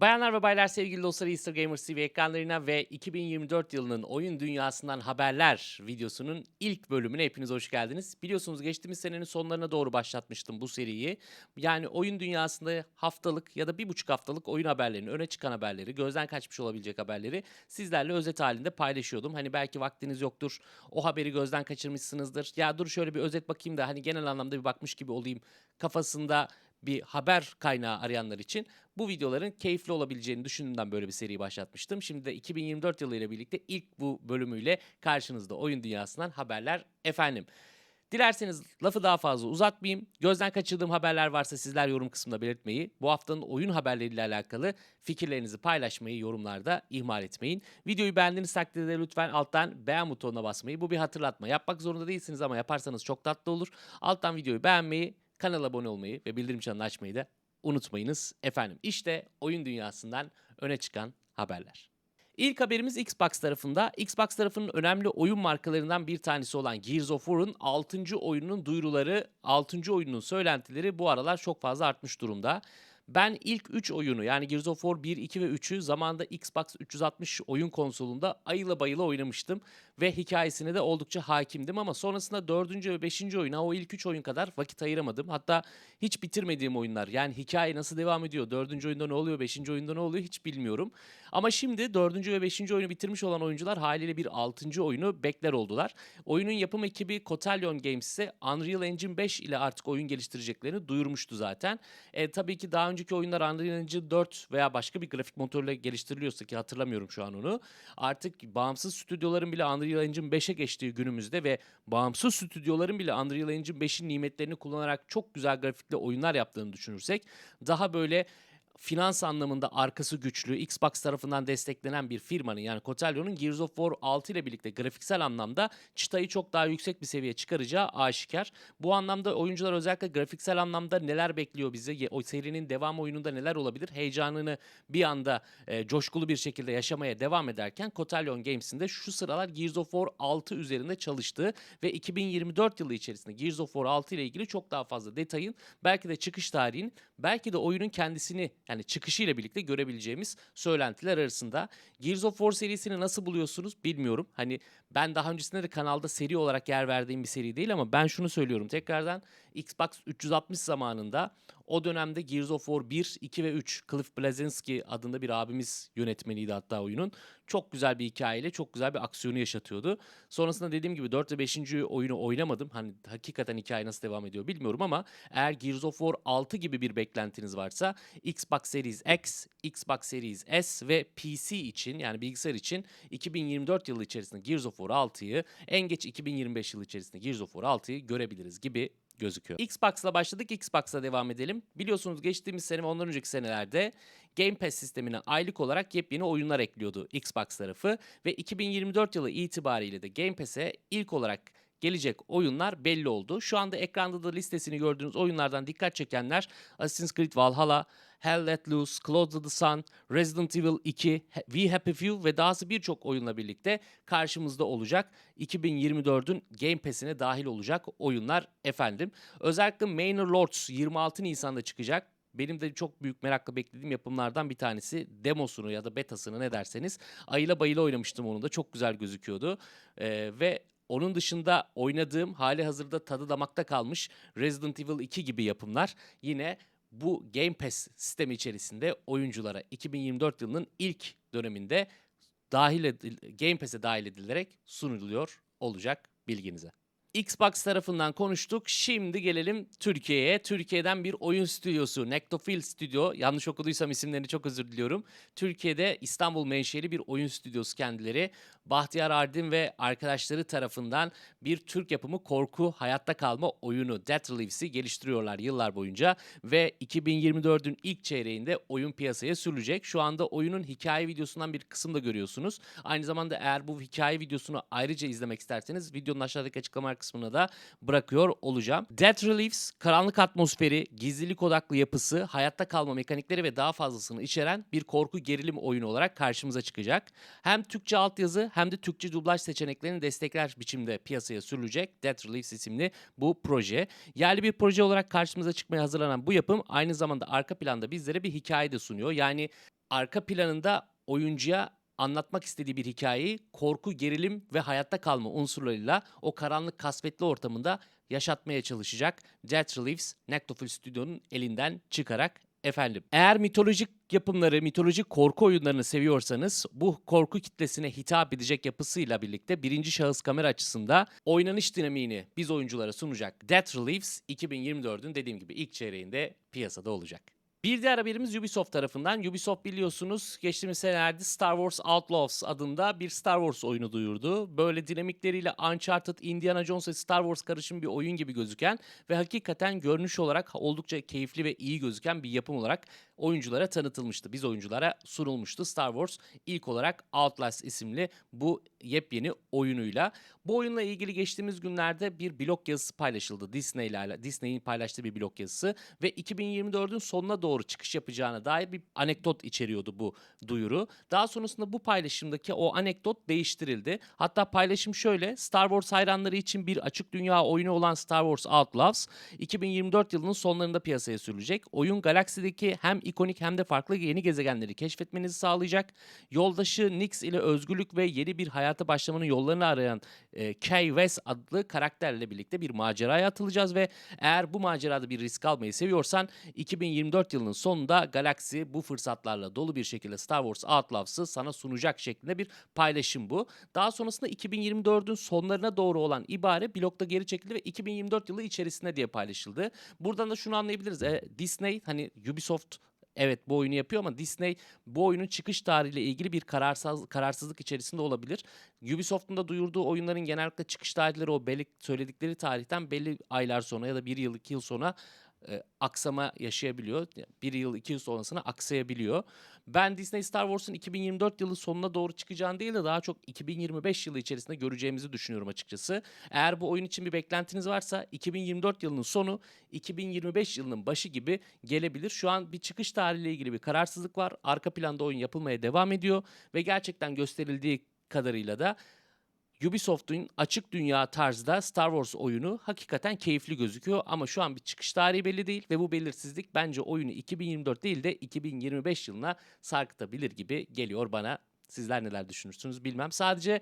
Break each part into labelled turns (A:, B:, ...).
A: Bayanlar ve baylar sevgili dostlar Easter Gamers TV ekranlarına ve 2024 yılının oyun dünyasından haberler videosunun ilk bölümüne hepiniz hoş geldiniz. Biliyorsunuz geçtiğimiz senenin sonlarına doğru başlatmıştım bu seriyi. Yani oyun dünyasında haftalık ya da bir buçuk haftalık oyun haberlerini, öne çıkan haberleri, gözden kaçmış olabilecek haberleri sizlerle özet halinde paylaşıyordum. Hani belki vaktiniz yoktur, o haberi gözden kaçırmışsınızdır. Ya dur şöyle bir özet bakayım da hani genel anlamda bir bakmış gibi olayım kafasında bir haber kaynağı arayanlar için bu videoların keyifli olabileceğini düşündüğümden böyle bir seri başlatmıştım. Şimdi de 2024 yılı ile birlikte ilk bu bölümüyle karşınızda oyun dünyasından haberler efendim. Dilerseniz lafı daha fazla uzatmayayım. Gözden kaçırdığım haberler varsa sizler yorum kısmında belirtmeyi, bu haftanın oyun haberleriyle alakalı fikirlerinizi paylaşmayı yorumlarda ihmal etmeyin. Videoyu beğendiğiniz takdirde lütfen alttan beğen butonuna basmayı, bu bir hatırlatma. Yapmak zorunda değilsiniz ama yaparsanız çok tatlı olur. Alttan videoyu beğenmeyi, kanala abone olmayı ve bildirim çanını açmayı da unutmayınız efendim. İşte oyun dünyasından öne çıkan haberler. İlk haberimiz Xbox tarafında. Xbox tarafının önemli oyun markalarından bir tanesi olan Gears of War'un 6. oyununun duyuruları, 6. oyunun söylentileri bu aralar çok fazla artmış durumda. Ben ilk 3 oyunu yani Gears of War 1, 2 ve 3'ü zamanında Xbox 360 oyun konsolunda ayıla bayıla oynamıştım. Ve hikayesine de oldukça hakimdim ama sonrasında 4. ve 5. oyuna o ilk 3 oyun kadar vakit ayıramadım. Hatta hiç bitirmediğim oyunlar yani hikaye nasıl devam ediyor, 4. oyunda ne oluyor, 5. oyunda ne oluyor hiç bilmiyorum. Ama şimdi 4. ve 5. oyunu bitirmiş olan oyuncular haliyle bir 6. oyunu bekler oldular. Oyunun yapım ekibi Cotallion Games ise Unreal Engine 5 ile artık oyun geliştireceklerini duyurmuştu zaten. E, tabii ki daha önceki oyunlar Unreal Engine 4 veya başka bir grafik motoruyla geliştiriliyorsa ki hatırlamıyorum şu an onu. Artık bağımsız stüdyoların bile Unreal Engine 5'e geçtiği günümüzde ve bağımsız stüdyoların bile Unreal Engine 5'in nimetlerini kullanarak çok güzel grafikle oyunlar yaptığını düşünürsek daha böyle finans anlamında arkası güçlü, Xbox tarafından desteklenen bir firmanın yani Cotellion'un Gears of War 6 ile birlikte grafiksel anlamda çıtayı çok daha yüksek bir seviyeye çıkaracağı aşikar. Bu anlamda oyuncular özellikle grafiksel anlamda neler bekliyor bizi, o serinin devam oyununda neler olabilir heyecanını bir anda e, coşkulu bir şekilde yaşamaya devam ederken Cotellion Games'in de şu sıralar Gears of War 6 üzerinde çalıştığı ve 2024 yılı içerisinde Gears of War 6 ile ilgili çok daha fazla detayın belki de çıkış tarihinin belki de oyunun kendisini yani çıkışıyla birlikte görebileceğimiz söylentiler arasında. Gears of War serisini nasıl buluyorsunuz bilmiyorum. Hani ben daha öncesinde de kanalda seri olarak yer verdiğim bir seri değil ama ben şunu söylüyorum tekrardan Xbox 360 zamanında o dönemde Gears of War 1, 2 ve 3 Cliff Bleszinski adında bir abimiz yönetmeniydi hatta oyunun. Çok güzel bir hikayeyle çok güzel bir aksiyonu yaşatıyordu. Sonrasında dediğim gibi 4 ve 5. oyunu oynamadım. Hani hakikaten hikaye nasıl devam ediyor bilmiyorum ama eğer Gears of War 6 gibi bir beklentiniz varsa Xbox Series X, Xbox Series S ve PC için yani bilgisayar için 2024 yılı içerisinde Gears of War 6'yı en geç 2025 yılı içerisinde Gears of War 6'yı görebiliriz gibi gözüküyor. Xbox'la başladık, Xbox'la devam edelim. Biliyorsunuz geçtiğimiz sene ve ondan önceki senelerde Game Pass sistemine aylık olarak yepyeni oyunlar ekliyordu Xbox tarafı ve 2024 yılı itibariyle de Game Pass'e ilk olarak gelecek oyunlar belli oldu. Şu anda ekranda da listesini gördüğünüz oyunlardan dikkat çekenler Assassin's Creed Valhalla, Hell Let Loose, to the Sun, Resident Evil 2, We Happy Few ve dahası birçok oyunla birlikte karşımızda olacak. 2024'ün Game Pass'ine dahil olacak oyunlar efendim. Özellikle Manor Lords 26 Nisan'da çıkacak. Benim de çok büyük merakla beklediğim yapımlardan bir tanesi. Demosunu ya da betasını ne derseniz. Ayla bayıla oynamıştım onu da. Çok güzel gözüküyordu. Ee, ve onun dışında oynadığım hali hazırda tadı damakta kalmış Resident Evil 2 gibi yapımlar yine bu Game Pass sistemi içerisinde oyunculara 2024 yılının ilk döneminde dahil edil Game Pass'e dahil edilerek sunuluyor olacak bilginize. Xbox tarafından konuştuk. Şimdi gelelim Türkiye'ye. Türkiye'den bir oyun stüdyosu, Nectofil Stüdyo. Yanlış okuduysam isimlerini çok özür diliyorum. Türkiye'de İstanbul menşeli bir oyun stüdyosu kendileri. Bahtiyar Ardin ve arkadaşları tarafından bir Türk yapımı korku hayatta kalma oyunu Death Reliefs'i geliştiriyorlar yıllar boyunca ve 2024'ün ilk çeyreğinde oyun piyasaya sürülecek. Şu anda oyunun hikaye videosundan bir kısım da görüyorsunuz. Aynı zamanda eğer bu hikaye videosunu ayrıca izlemek isterseniz videonun aşağıdaki açıklama kısmına da bırakıyor olacağım. Death Reliefs karanlık atmosferi, gizlilik odaklı yapısı, hayatta kalma mekanikleri ve daha fazlasını içeren bir korku gerilim oyunu olarak karşımıza çıkacak. Hem Türkçe altyazı hem de Türkçe dublaj seçeneklerini destekler biçimde piyasaya sürülecek Death Reliefs isimli bu proje. Yerli bir proje olarak karşımıza çıkmaya hazırlanan bu yapım aynı zamanda arka planda bizlere bir hikaye de sunuyor. Yani arka planında oyuncuya anlatmak istediği bir hikayeyi korku, gerilim ve hayatta kalma unsurlarıyla o karanlık kasvetli ortamında yaşatmaya çalışacak Death Reliefs Nectofil Studio'nun elinden çıkarak efendim. Eğer mitolojik yapımları, mitolojik korku oyunlarını seviyorsanız bu korku kitlesine hitap edecek yapısıyla birlikte birinci şahıs kamera açısında oynanış dinamiğini biz oyunculara sunacak Death Reliefs 2024'ün dediğim gibi ilk çeyreğinde piyasada olacak. Bir diğer haberimiz Ubisoft tarafından. Ubisoft biliyorsunuz geçtiğimiz senelerde Star Wars Outlaws adında bir Star Wars oyunu duyurdu. Böyle dinamikleriyle Uncharted, Indiana Jones ve Star Wars karışım bir oyun gibi gözüken ve hakikaten görünüş olarak oldukça keyifli ve iyi gözüken bir yapım olarak oyunculara tanıtılmıştı. Biz oyunculara sunulmuştu. Star Wars ilk olarak Outlast isimli bu yepyeni oyunuyla. Bu oyunla ilgili geçtiğimiz günlerde bir blog yazısı paylaşıldı. Disney ile Disney'in paylaştığı bir blog yazısı ve 2024'ün sonuna doğru çıkış yapacağına dair bir anekdot içeriyordu bu duyuru. Daha sonrasında bu paylaşımdaki o anekdot değiştirildi. Hatta paylaşım şöyle: Star Wars hayranları için bir açık dünya oyunu olan Star Wars Outlaws 2024 yılının sonlarında piyasaya sürülecek. Oyun galaksideki hem ikonik hem de farklı yeni gezegenleri keşfetmenizi sağlayacak. Yoldaşı Nix ile özgürlük ve yeni bir hayata başlamanın yollarını arayan e, Kay West adlı karakterle birlikte bir maceraya atılacağız ve eğer bu macerada bir risk almayı seviyorsan 2024 yılının sonunda galaksi bu fırsatlarla dolu bir şekilde Star Wars Outlaws'ı sana sunacak şeklinde bir paylaşım bu. Daha sonrasında 2024'ün sonlarına doğru olan ibare blokta geri çekildi ve 2024 yılı içerisinde diye paylaşıldı. Buradan da şunu anlayabiliriz. E, Disney hani Ubisoft Evet bu oyunu yapıyor ama Disney bu oyunun çıkış tarihiyle ilgili bir kararsız, kararsızlık içerisinde olabilir. Ubisoft'un da duyurduğu oyunların genellikle çıkış tarihleri o belli söyledikleri tarihten belli aylar sonra ya da bir yıl iki yıl sonra e, aksama yaşayabiliyor. Bir yıl iki yıl sonrasına aksayabiliyor. Ben Disney Star Wars'un 2024 yılı sonuna doğru çıkacağını değil de daha çok 2025 yılı içerisinde göreceğimizi düşünüyorum açıkçası. Eğer bu oyun için bir beklentiniz varsa 2024 yılının sonu 2025 yılının başı gibi gelebilir. Şu an bir çıkış tarihiyle ilgili bir kararsızlık var. Arka planda oyun yapılmaya devam ediyor ve gerçekten gösterildiği kadarıyla da Ubisoft'un açık dünya tarzda Star Wars oyunu hakikaten keyifli gözüküyor ama şu an bir çıkış tarihi belli değil ve bu belirsizlik bence oyunu 2024 değil de 2025 yılına sarkıtabilir gibi geliyor bana. Sizler neler düşünürsünüz bilmem. Sadece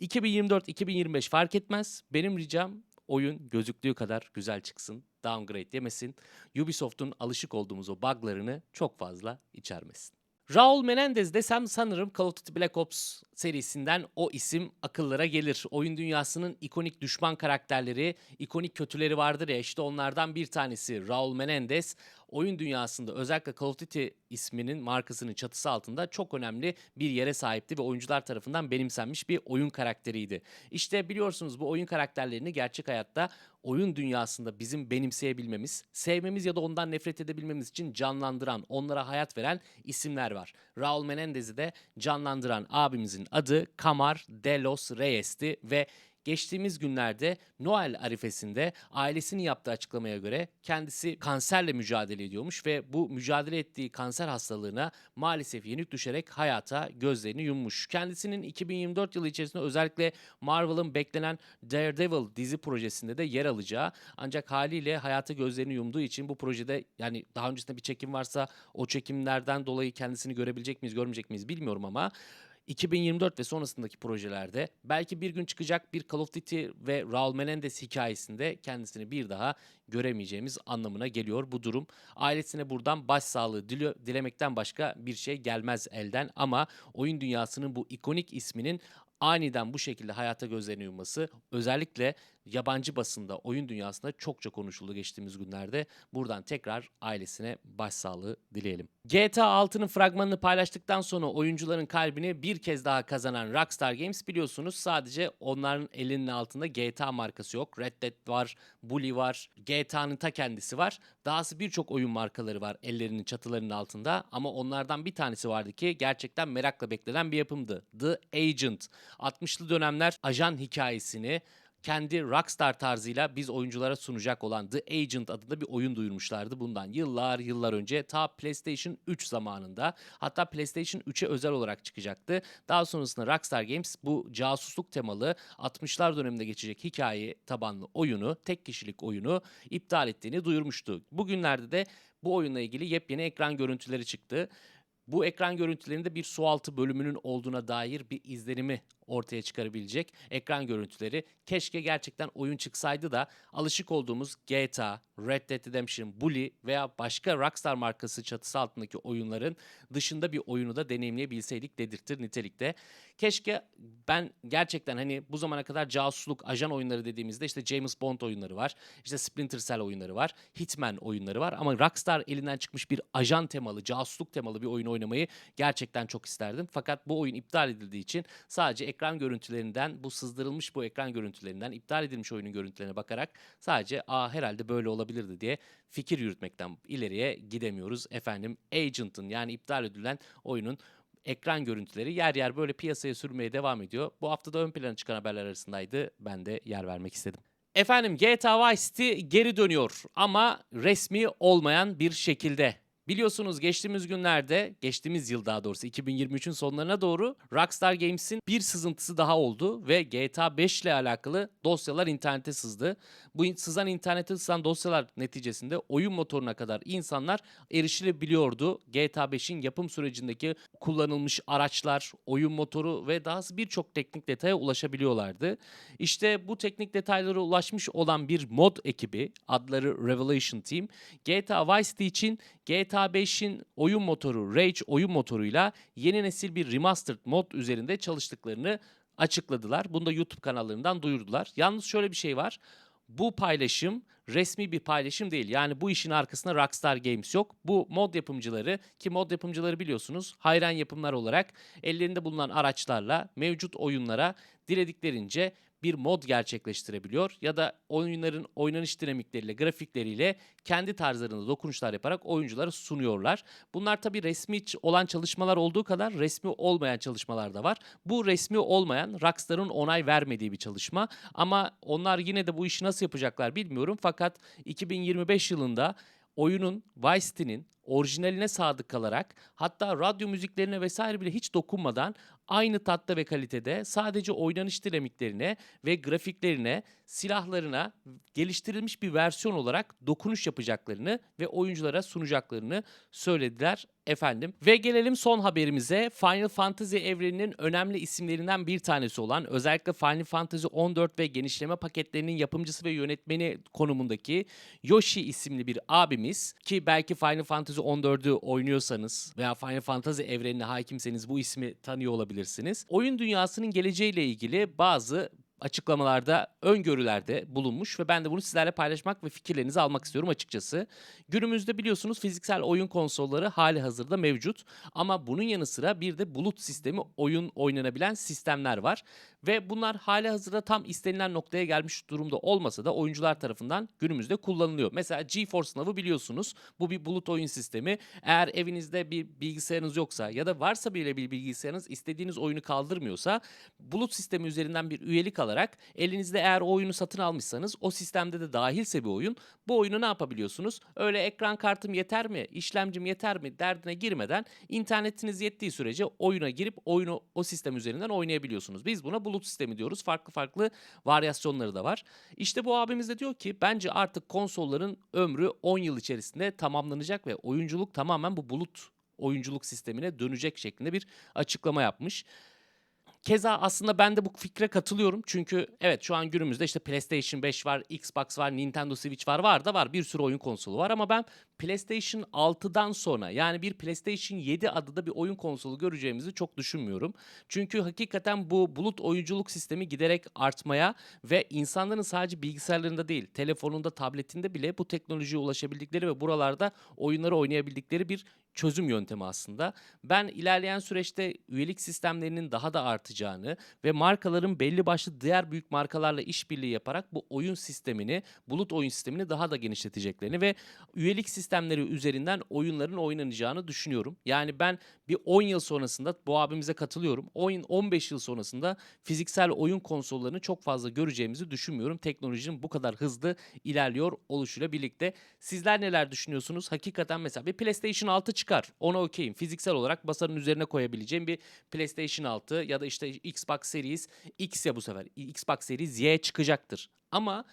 A: 2024-2025 fark etmez. Benim ricam oyun gözüktüğü kadar güzel çıksın. Downgrade yemesin. Ubisoft'un alışık olduğumuz o buglarını çok fazla içermesin. Raul Menendez desem sanırım Call of Duty Black Ops serisinden o isim akıllara gelir. Oyun dünyasının ikonik düşman karakterleri, ikonik kötüleri vardır ya işte onlardan bir tanesi Raul Menendez. Oyun dünyasında özellikle Call of Duty isminin markasının çatısı altında çok önemli bir yere sahipti ve oyuncular tarafından benimsenmiş bir oyun karakteriydi. İşte biliyorsunuz bu oyun karakterlerini gerçek hayatta oyun dünyasında bizim benimseyebilmemiz, sevmemiz ya da ondan nefret edebilmemiz için canlandıran, onlara hayat veren isimler var. Raul Menendez'i de canlandıran abimizin adı Camar de los Reyes'ti ve geçtiğimiz günlerde Noel arifesinde ailesinin yaptığı açıklamaya göre kendisi kanserle mücadele ediyormuş ve bu mücadele ettiği kanser hastalığına maalesef yenik düşerek hayata gözlerini yummuş. Kendisinin 2024 yılı içerisinde özellikle Marvel'ın beklenen Daredevil dizi projesinde de yer alacağı ancak haliyle hayata gözlerini yumduğu için bu projede yani daha öncesinde bir çekim varsa o çekimlerden dolayı kendisini görebilecek miyiz görmeyecek miyiz bilmiyorum ama 2024 ve sonrasındaki projelerde belki bir gün çıkacak bir Call of Duty ve Raul Menendez hikayesinde kendisini bir daha göremeyeceğimiz anlamına geliyor bu durum. Ailesine buradan başsağlığı dili dilemekten başka bir şey gelmez elden ama oyun dünyasının bu ikonik isminin aniden bu şekilde hayata gözlerini yumması özellikle yabancı basında, oyun dünyasında çokça konuşuldu geçtiğimiz günlerde. Buradan tekrar ailesine başsağlığı dileyelim. GTA 6'nın fragmanını paylaştıktan sonra oyuncuların kalbini bir kez daha kazanan Rockstar Games biliyorsunuz sadece onların elinin altında GTA markası yok. Red Dead var, Bully var, GTA'nın ta kendisi var. Dahası birçok oyun markaları var ellerinin çatılarının altında ama onlardan bir tanesi vardı ki gerçekten merakla beklenen bir yapımdı. The Agent. 60'lı dönemler ajan hikayesini kendi Rockstar tarzıyla biz oyunculara sunacak olan The Agent adında bir oyun duyurmuşlardı bundan yıllar yıllar önce ta PlayStation 3 zamanında hatta PlayStation 3'e özel olarak çıkacaktı. Daha sonrasında Rockstar Games bu casusluk temalı 60'lar döneminde geçecek hikaye tabanlı oyunu, tek kişilik oyunu iptal ettiğini duyurmuştu. Bugünlerde de bu oyunla ilgili yepyeni ekran görüntüleri çıktı. bu ekran görüntülerinde bir sualtı bölümünün olduğuna dair bir izlenimi ortaya çıkarabilecek ekran görüntüleri. Keşke gerçekten oyun çıksaydı da alışık olduğumuz GTA, Red Dead Redemption, Bully veya başka Rockstar markası çatısı altındaki oyunların dışında bir oyunu da deneyimleyebilseydik dedirtir nitelikte. Keşke ben gerçekten hani bu zamana kadar casusluk, ajan oyunları dediğimizde işte James Bond oyunları var. işte Splinter Cell oyunları var. Hitman oyunları var. Ama Rockstar elinden çıkmış bir ajan temalı, casusluk temalı bir oyun oynamayı gerçekten çok isterdim. Fakat bu oyun iptal edildiği için sadece ekran görüntülerinden, bu sızdırılmış bu ekran görüntülerinden, iptal edilmiş oyunun görüntülerine bakarak sadece aa herhalde böyle olabilirdi diye fikir yürütmekten ileriye gidemiyoruz. Efendim Agent'ın yani iptal edilen oyunun ekran görüntüleri yer yer böyle piyasaya sürmeye devam ediyor. Bu hafta da ön plana çıkan haberler arasındaydı. Ben de yer vermek istedim. Efendim GTA Vice City geri dönüyor ama resmi olmayan bir şekilde. Biliyorsunuz geçtiğimiz günlerde, geçtiğimiz yıl daha doğrusu 2023'ün sonlarına doğru Rockstar Games'in bir sızıntısı daha oldu ve GTA 5 ile alakalı dosyalar internete sızdı. Bu sızan internete sızan dosyalar neticesinde oyun motoruna kadar insanlar erişilebiliyordu. GTA 5'in yapım sürecindeki kullanılmış araçlar, oyun motoru ve dahası birçok teknik detaya ulaşabiliyorlardı. İşte bu teknik detaylara ulaşmış olan bir mod ekibi adları Revelation Team GTA Vice City için GTA 5'in oyun motoru Rage oyun motoruyla yeni nesil bir remastered mod üzerinde çalıştıklarını açıkladılar. Bunu da YouTube kanallarından duyurdular. Yalnız şöyle bir şey var. Bu paylaşım resmi bir paylaşım değil. Yani bu işin arkasında Rockstar Games yok. Bu mod yapımcıları ki mod yapımcıları biliyorsunuz hayran yapımlar olarak ellerinde bulunan araçlarla mevcut oyunlara dilediklerince bir mod gerçekleştirebiliyor ya da oyunların oynanış dinamikleriyle, grafikleriyle kendi tarzlarında dokunuşlar yaparak oyunculara sunuyorlar. Bunlar tabii resmi olan çalışmalar olduğu kadar resmi olmayan çalışmalar da var. Bu resmi olmayan Rockstar'ın onay vermediği bir çalışma ama onlar yine de bu işi nasıl yapacaklar bilmiyorum fakat 2025 yılında oyunun Vice City'nin orijinaline sadık kalarak hatta radyo müziklerine vesaire bile hiç dokunmadan aynı tatta ve kalitede sadece oynanış dinamiklerine ve grafiklerine, silahlarına geliştirilmiş bir versiyon olarak dokunuş yapacaklarını ve oyunculara sunacaklarını söylediler efendim. Ve gelelim son haberimize. Final Fantasy evreninin önemli isimlerinden bir tanesi olan özellikle Final Fantasy 14 ve genişleme paketlerinin yapımcısı ve yönetmeni konumundaki Yoshi isimli bir abimiz ki belki Final Fantasy 14'ü oynuyorsanız veya Final Fantasy evrenine hakimseniz bu ismi tanıyor olabilirsiniz. Oyun dünyasının geleceğiyle ilgili bazı açıklamalarda, öngörülerde bulunmuş ve ben de bunu sizlerle paylaşmak ve fikirlerinizi almak istiyorum açıkçası. Günümüzde biliyorsunuz fiziksel oyun konsolları hali hazırda mevcut ama bunun yanı sıra bir de bulut sistemi oyun oynanabilen sistemler var ve bunlar hali hazırda tam istenilen noktaya gelmiş durumda olmasa da oyuncular tarafından günümüzde kullanılıyor. Mesela GeForce Now'ı biliyorsunuz. Bu bir bulut oyun sistemi. Eğer evinizde bir bilgisayarınız yoksa ya da varsa bile bir bilgisayarınız istediğiniz oyunu kaldırmıyorsa bulut sistemi üzerinden bir üyelik alarak elinizde eğer o oyunu satın almışsanız o sistemde de dahilse bir oyun bu oyunu ne yapabiliyorsunuz? Öyle ekran kartım yeter mi, işlemcim yeter mi derdine girmeden internetiniz yettiği sürece oyuna girip oyunu o sistem üzerinden oynayabiliyorsunuz. Biz buna bulut sistemi diyoruz. Farklı farklı varyasyonları da var. İşte bu abimiz de diyor ki bence artık konsolların ömrü 10 yıl içerisinde tamamlanacak ve oyunculuk tamamen bu bulut oyunculuk sistemine dönecek şeklinde bir açıklama yapmış. Keza aslında ben de bu fikre katılıyorum. Çünkü evet şu an günümüzde işte PlayStation 5 var, Xbox var, Nintendo Switch var, var da var. Bir sürü oyun konsolu var ama ben PlayStation 6'dan sonra yani bir PlayStation 7 adında bir oyun konsolu göreceğimizi çok düşünmüyorum. Çünkü hakikaten bu bulut oyunculuk sistemi giderek artmaya ve insanların sadece bilgisayarlarında değil, telefonunda, tabletinde bile bu teknolojiye ulaşabildikleri ve buralarda oyunları oynayabildikleri bir çözüm yöntemi aslında. Ben ilerleyen süreçte üyelik sistemlerinin daha da artacağını ve markaların belli başlı diğer büyük markalarla işbirliği yaparak bu oyun sistemini, bulut oyun sistemini daha da genişleteceklerini ve üyelik sistemleri üzerinden oyunların oynanacağını düşünüyorum. Yani ben bir 10 yıl sonrasında bu abimize katılıyorum. 10 15 yıl sonrasında fiziksel oyun konsollarını çok fazla göreceğimizi düşünmüyorum. Teknolojinin bu kadar hızlı ilerliyor oluşuyla birlikte. Sizler neler düşünüyorsunuz? Hakikaten mesela bir PlayStation 6 çıkar. Ona okeyim. Fiziksel olarak masanın üzerine koyabileceğim bir PlayStation 6 ya da işte Xbox Series X ya bu sefer. Xbox Series Y çıkacaktır. Ama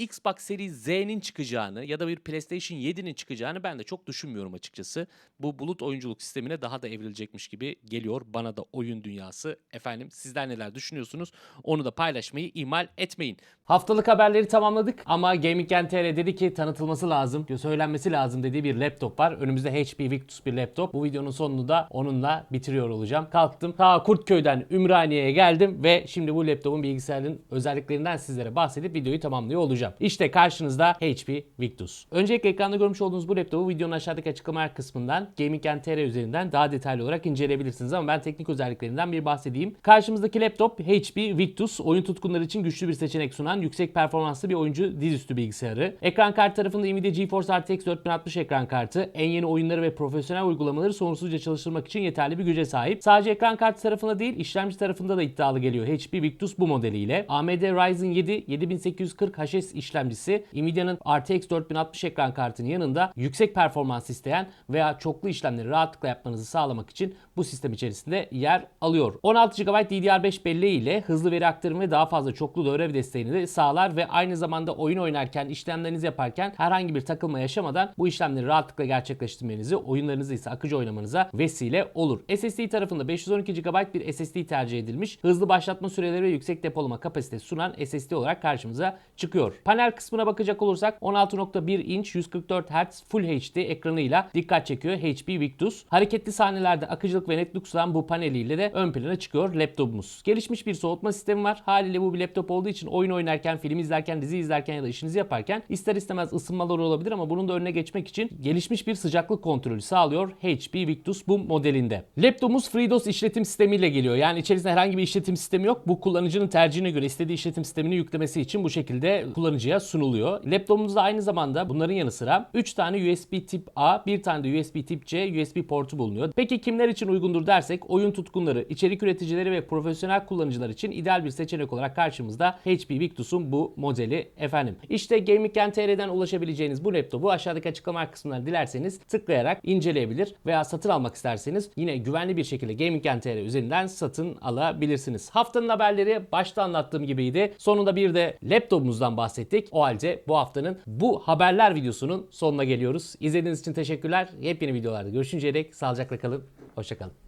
A: Xbox Series Z'nin çıkacağını ya da bir PlayStation 7'nin çıkacağını ben de çok düşünmüyorum açıkçası. Bu bulut oyunculuk sistemine daha da evrilecekmiş gibi geliyor bana da oyun dünyası. Efendim sizler neler düşünüyorsunuz? Onu da paylaşmayı ihmal etmeyin. Haftalık haberleri tamamladık ama Gaming TR dedi ki tanıtılması lazım, söylenmesi lazım dediği bir laptop var. Önümüzde HP Victus bir laptop. Bu videonun sonunu da onunla bitiriyor olacağım. Kalktım ta Kurtköy'den Ümraniye'ye geldim ve şimdi bu laptopun bilgisayarın özelliklerinden sizlere bahsedip videoyu tamamlıyor olacağım. İşte karşınızda HP Victus. Öncelikle ekranda görmüş olduğunuz bu laptopu videonun aşağıdaki açıklamalar kısmından Gaming TR üzerinden daha detaylı olarak inceleyebilirsiniz ama ben teknik özelliklerinden bir bahsedeyim. Karşımızdaki laptop HP Victus oyun tutkunları için güçlü bir seçenek sunan yüksek performanslı bir oyuncu dizüstü bilgisayarı. Ekran kartı tarafında Nvidia GeForce RTX 4060 ekran kartı en yeni oyunları ve profesyonel uygulamaları sorunsuzca çalıştırmak için yeterli bir güce sahip. Sadece ekran kartı tarafında değil işlemci tarafında da iddialı geliyor HP Victus bu modeliyle. AMD Ryzen 7 7840 İşlemcisi Nvidia'nın RTX 4060 ekran kartının yanında yüksek performans isteyen veya çoklu işlemleri rahatlıkla yapmanızı sağlamak için bu sistem içerisinde yer alıyor. 16 GB DDR5 belleği ile hızlı veri aktarımı ve daha fazla çoklu devre desteğini de sağlar ve aynı zamanda oyun oynarken, işlemlerinizi yaparken herhangi bir takılma yaşamadan bu işlemleri rahatlıkla gerçekleştirmenizi, oyunlarınızı ise akıcı oynamanıza vesile olur. SSD tarafında 512 GB bir SSD tercih edilmiş. Hızlı başlatma süreleri ve yüksek depolama kapasitesi sunan SSD olarak karşımıza çıkıyor. Panel kısmına bakacak olursak 16.1 inç 144 Hz Full HD ekranıyla dikkat çekiyor HP Victus. Hareketli sahnelerde akıcılık ve netlik sunan bu paneliyle de ön plana çıkıyor laptopumuz. Gelişmiş bir soğutma sistemi var. Haliyle bu bir laptop olduğu için oyun oynarken, film izlerken, dizi izlerken ya da işinizi yaparken ister istemez ısınmalar olabilir ama bunun da önüne geçmek için gelişmiş bir sıcaklık kontrolü sağlıyor HP Victus bu modelinde. Laptopumuz FreeDOS işletim sistemiyle geliyor. Yani içerisinde herhangi bir işletim sistemi yok. Bu kullanıcının tercihine göre istediği işletim sistemini yüklemesi için bu şekilde kullanıcıya sunuluyor. Laptopumuzda aynı zamanda bunların yanı sıra 3 tane USB tip A, bir tane de USB tip C USB portu bulunuyor. Peki kimler için uygundur dersek oyun tutkunları, içerik üreticileri ve profesyonel kullanıcılar için ideal bir seçenek olarak karşımızda HP Victus'un bu modeli efendim. İşte Gaming.tr'den ulaşabileceğiniz bu laptopu aşağıdaki açıklama kısmından dilerseniz tıklayarak inceleyebilir veya satın almak isterseniz yine güvenli bir şekilde Gaming.tr üzerinden satın alabilirsiniz. Haftanın haberleri başta anlattığım gibiydi. Sonunda bir de laptopumuzdan bahsettik. O halde bu haftanın bu haberler videosunun sonuna geliyoruz. İzlediğiniz için teşekkürler. Yepyeni videolarda görüşünceye dek sağlıcakla kalın. Hoşçakalın.